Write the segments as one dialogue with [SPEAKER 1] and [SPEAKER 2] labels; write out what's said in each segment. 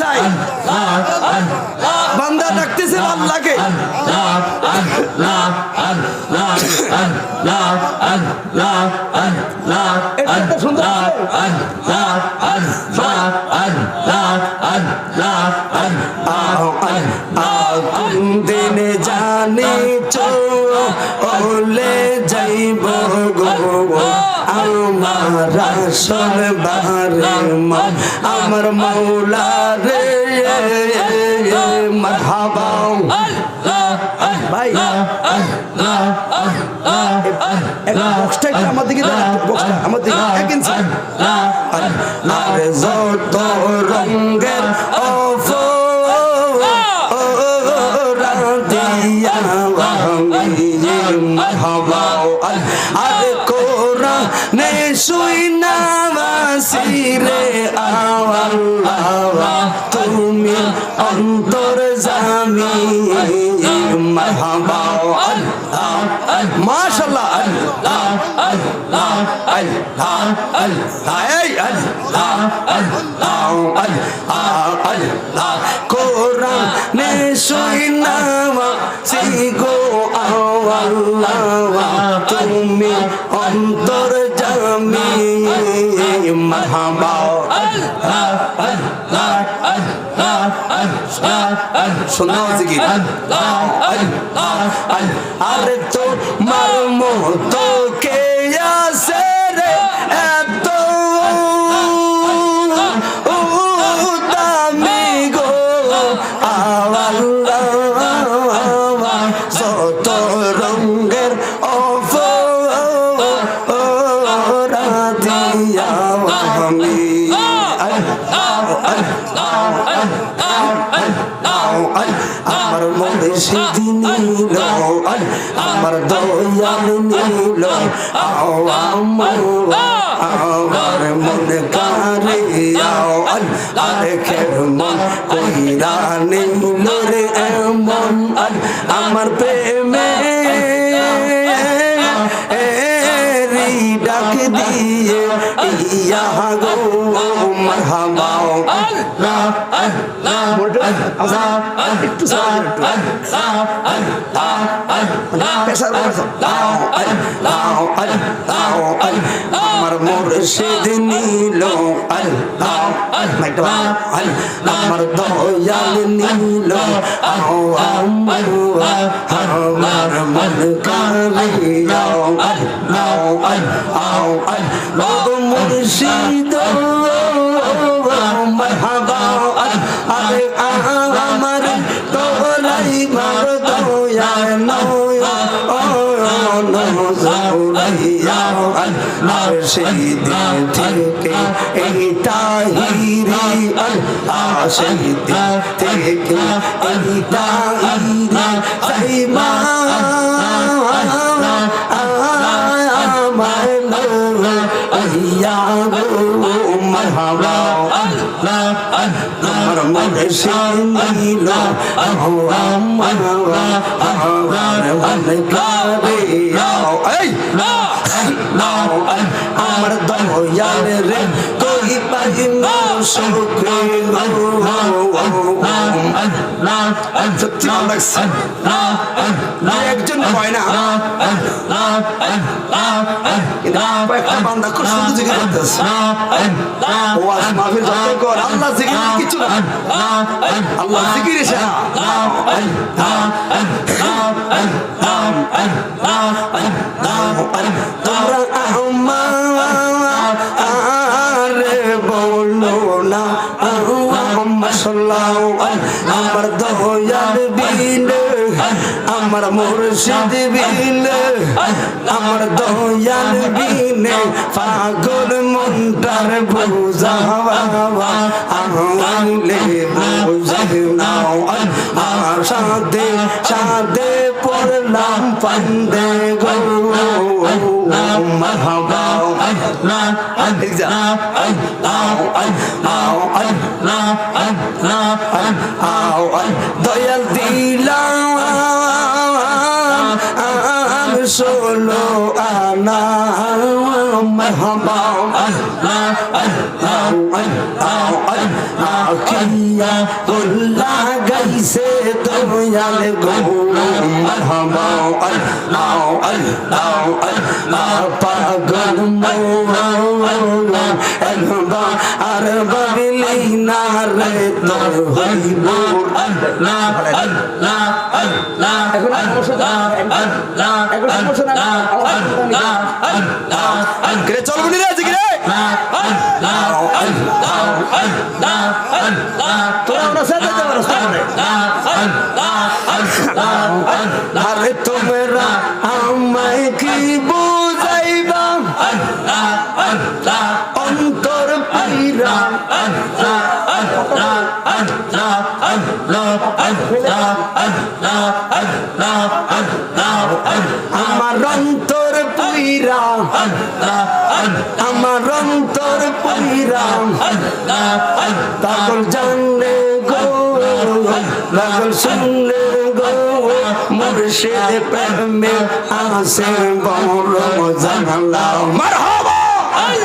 [SPEAKER 1] চাই। বান্দা ডাকতেছে আল্লাহকে। আসল বারে মা, আমার মৌলা রে মারহাবা। ভাই বক্সটা একটু আমার দিকে বক্সটা আমার দিকে, এক ইঞ্চি আর যত কোরা নে শুই নামাসিরে আওয়াল্লাহ তুমি অন্তর জামি মাশাআল্লাহ আল্লাহ আল্লাহ আল্লাহ আল্লাহ আল্লাহ আল্লাহ শোনাও জিকির আরে তো মার মতো আমার মনে কারে আরে কেমন কইরা নিল রে এমন আমার প্রেমে ডাক দিয়ে ইয়া গো মারহাবা একটু পেশার মুর্শিদ নিল আমার দয়াল নিল আমার মন কালিয়াও মুর্শিদ আমার তোরাই আর সেই দিন থেকে এই তাহিরি আল্লাহ সেই দিন থেকে এই তাহিরি সাইমা আমার ইয়া গো মারহাবা আমার মনে শিল আমার মনে কারে এই একজন কয় না বান্দা খুব সুন্দর জিজ্ঞেস করতেছে ওয়াজ মাহফিল যত কর আল্লাহ জিকির কিছু না আল্লাহ জিকির এসে তোমরা মুর্শিদ বিলে, আমার দয়াল বিনে পাগল মনটার বুঝাওয়া আহলে বুঝে নাও আর সাথে সাথে পড়লাম পান্দে গো মারহাবা দয়াল ষোলো আনা মারহাবা পাখিয়া গোল্লা গাইছে দয়াল গো মারহাবা আল্লাহ আল্লাহ আল্লাহ পাগল মোলা একবা আর তোমরা আমায় কি বুঝাইবা অন্তর পীরা আমার অন্তর পীরা আমার অন্তর পীরা পাগল জানলে গো পাগল শুনলে গো মুর্শিদ প্রেমে আসে বড় জানালা মারহাবা আর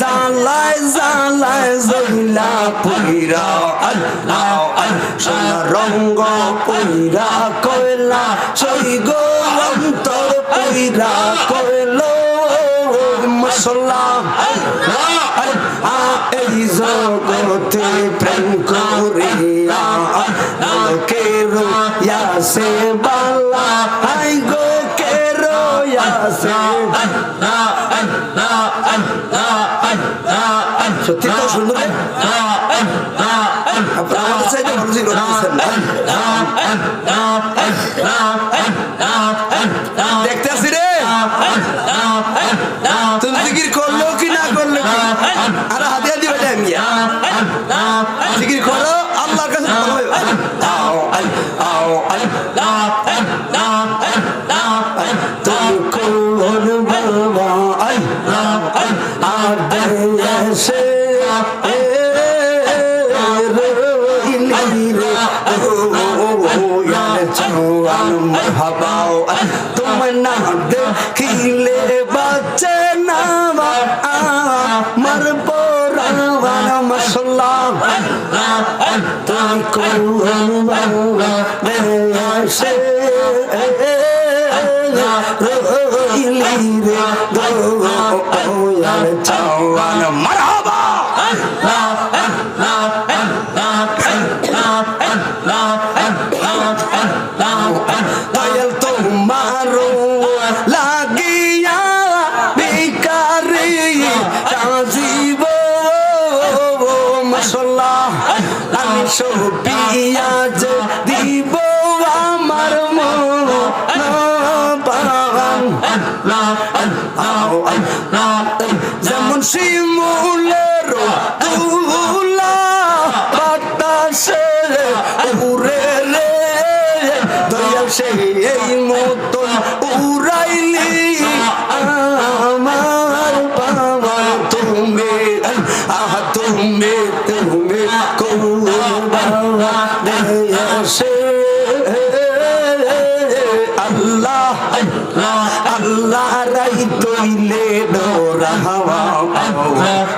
[SPEAKER 1] জালায় জালায় জইলা পুইরা, আল্লাহ সোনা রঙ্গ পুইরা, কয়লা সই গো অন্তর পুইরা, কয়লো মশলা এই জগতে প্রেম করিয়া কে রোয়াসে বালা সুন্দর দেখিলে বাঁচে না আমার পরাবার মশলা তুমি কোন বাবা বাতাসে উড়ে রে দয়াল সে এই মতন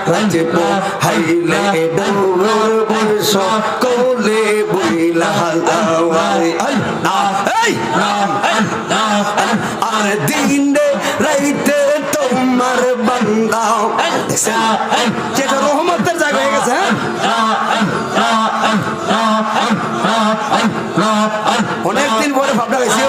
[SPEAKER 1] রাজব হাইলে ডোর বর্ষ কোলে বইলা হাওয়াই আল্লাহ এই আর দিনে রাইতে তোমার বান্দা যেটা রহমতের জায়গা হয়ে গেছে অনেকদিন পরে ভাবনা গেছি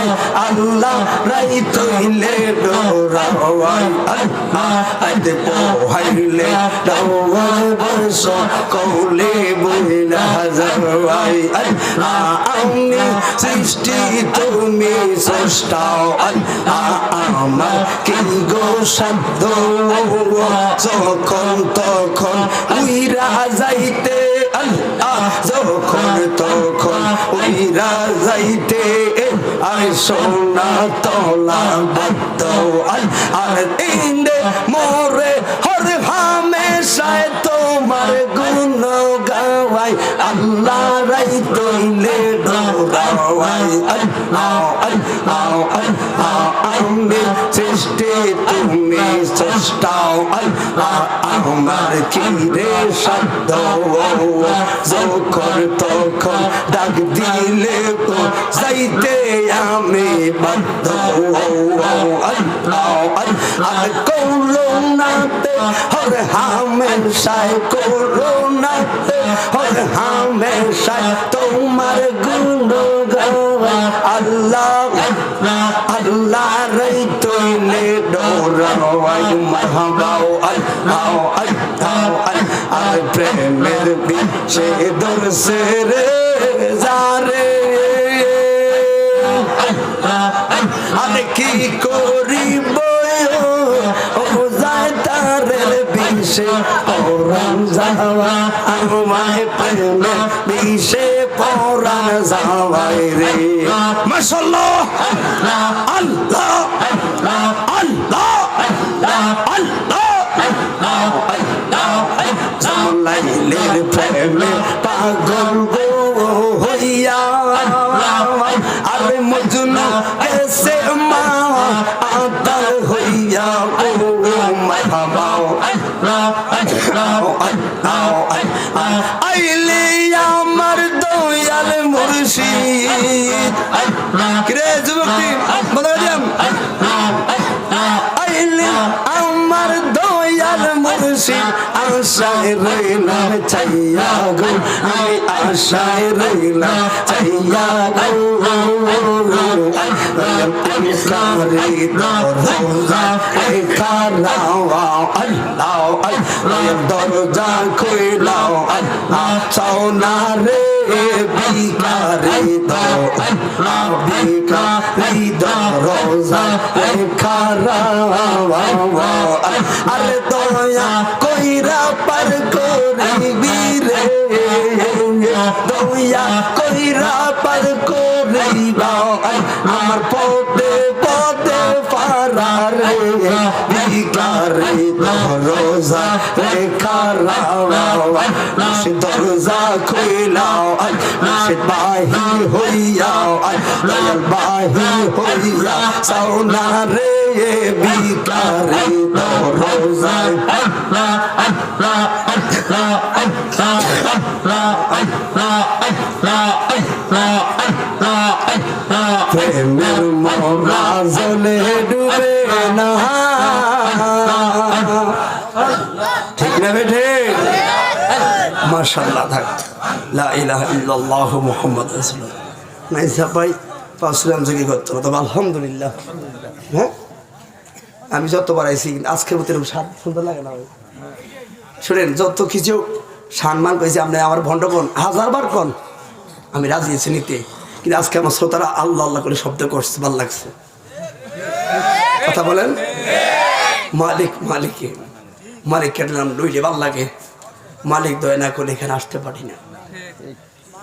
[SPEAKER 1] পাওয়াই আল্লাহ রাই তৈলে ডোরাওয়াই আল্লাহ আইতে পোহাইলে ডোয়ার বর্ষ কৌলে বইলা যাওয়াই আল্লাহ আমি সৃষ্টি তুমি স্রষ্টাও আল্লাহ আমার কি গো শব্দ যখন তখন উইরা যাইতে আল্লাহ যখন তখন উইরা সোনা তোলা বত আর ইন্দে মোরে হর হামেশায় তোমার গুণ গাওয়াই আল্লাহ রাই তৈলে ডোরাওয়াই আল্লাহ আল্লাহ আল্লাহ আমি সৃষ্টি তুমি সৃষ্টাও আল্লাহ আমার কি রে শব্দ যখন তখন ডাক দিলে তো যাইতে আমি বাধ্য আল্লাহ আল্লাহ করোনাতে হর হামেশায় করোনাতে হর হামেশায় তোমার ডোরাওয়াই মাহবাও আল্লাহ আল্লাহ আল্লাহ প্রেমের বিচ্ছে দরসে রে যারে আরে কি করিব বিষে পরাণ যাওয়া আমায় প্রেমে বিষে পরাণ যাওয়াই রে মাশাল্লাহ আল্লাহ প্রেমে পাগল মুর্শিদ আশায় রইলাম চাইয়া গো। আমি আশায় রইলাম চাইয়া দরজা খারাও আল্লাহ খুইলাও আল্লাহ রে বিকারে দাও। আল্লাহ বিকারি দয়া কইরা পার করিবা আমার পদে পদে পারারে বিকারে দরজা রে খারাও সে দরজা খুইলাও সে বাহি হইয়াও, দয়াল বাহি হইয়া সাউনা রে বিকারে দরজা প্রেমের মাশাল্লাহ থাক। লা ইলাহা ইল্লাল্লাহু মুহাম্মদ নাইসা ভাই পাঁচলাম করতে তবে আলহামদুলিল্লাহ। হ্যাঁ? আমি যতবার আইছি আজকের মতো এরকম সাত সুন্দর লাগে না শুনেন, যত কিছু সম্মান করেছে, আপনি আমার ভণ্ড কোন হাজার বার কোন। আমি রাজি আছি নিতে। কিন্তু আজকে আমার শ্রোতারা আল্লাহ আল্লাহ করে শব্দ করছে, ভালো লাগছে। কথা বলেন? মালিক, মালিকে। মালিক কেটলাম ডুইলে ভালো লাগে। মালিক দয়া না করে এখানে আসতে পারি না।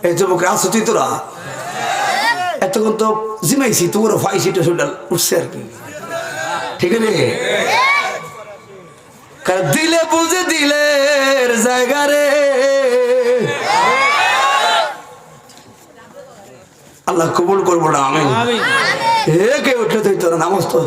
[SPEAKER 1] এই যুবক আছো তুই তোরা? এতক্ষণ তো জিমাইছি তোর ফাইছি তো শুনলাম উঠছে আর কি। ঠিক আছে? দিলে বুঝে দিলে জায়গা রে। আল্লাহ কবুল করব না আমি এ কে উঠলে তুই তোরা নামাজ তো